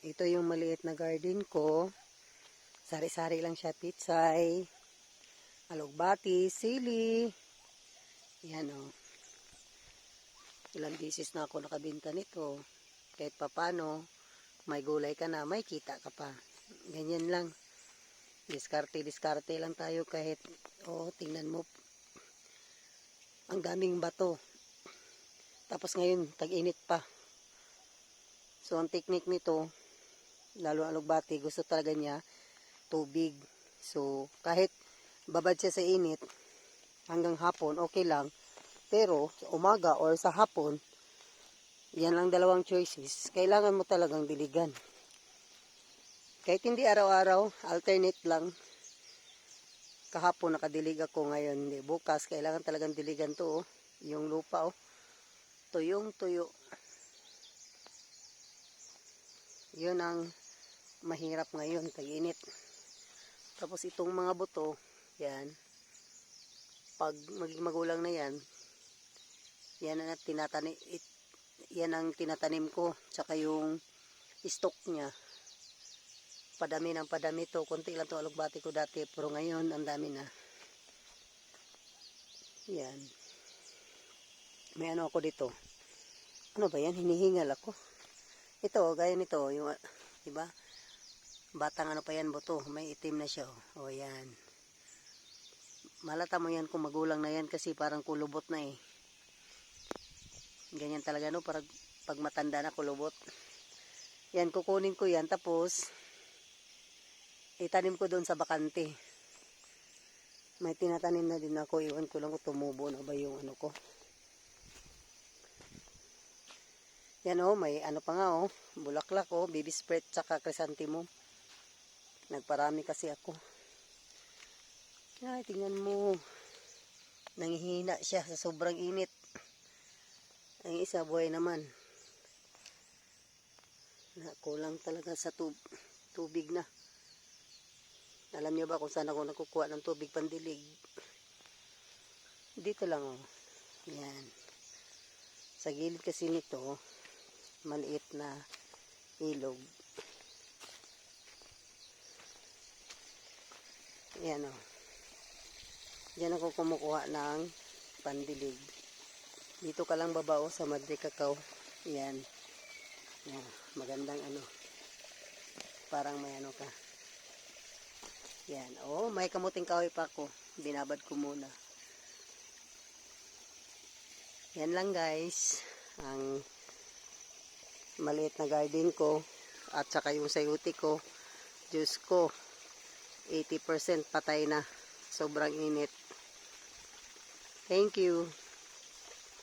Ito yung maliit na garden ko. Sari-sari lang siya. Pitsay, alugbati, sili. Yan o. Ilang bisis na ako nakabinta nito. Kahit papano, may gulay ka na, may kita ka pa. Ganyan lang. Diskarte, diskarte lang tayo kahit, oh, tingnan mo. Ang daming bato. Tapos ngayon, tag-init pa. So, ang technique nito, lalo ang alugbati, gusto talaga niya tubig. So, kahit babad siya sa init, hanggang hapon, okay lang. Pero, sa umaga or sa hapon, yan lang dalawang choices. Kailangan mo talagang diligan. Kahit hindi araw-araw, alternate lang. Kahapon nakadilig ako ngayon. Hindi, bukas, kailangan talagang diligan to. Oh. Yung lupa, oh. Tuyong tuyo. Yun ang mahirap ngayon, tag-init. Tapos itong mga buto, yan. Pag maging magulang na yan, yan ang tinatanim, it, yan ang tinatanim ko. Tsaka yung stock niya. Padami ng padami to. Kunti lang to alugbati ko dati. Pero ngayon, ang dami na. Yan. May ano ako dito. Ano ba yan? Hinihingal ako. Ito, gaya nito. Yung, diba? Batang ano pa yan buto. May itim na siya. O, yan. Malata mo yan kung magulang na yan kasi parang kulubot na eh. Ganyan talaga no, parang pag matanda na kulubot. Yan, kukunin ko yan. Tapos, itanim ko doon sa bakante. May tinatanim na din ako. Iwan ko lang kung tumubo na ba yung ano ko. Yan oh, may ano pa nga oh. Bulaklak oh, baby spread tsaka chrysanthemum. Nagparami kasi ako. Ay, tingnan mo. Nangihina siya sa sobrang init. Ang isa buhay naman. Na, kulang talaga sa tub tubig na. Alam niyo ba kung saan ako nakukuha ng tubig pandilig? Dito lang oh. Yan. Sa gilid kasi nito, maliit na ilog. Yan oh. Diyan ako kumukuha ng pandilig. Dito ka lang babao sa Madre Cacao. Yan. Yan. Magandang ano. Parang may ano ka. Yan. Oh, may kamuting kahoy pa ako. Binabad ko muna. Yan lang guys. Ang maliit na garden ko. At saka yung sayuti ko. Diyos ko. 80% patay na. Sobrang init. Thank you.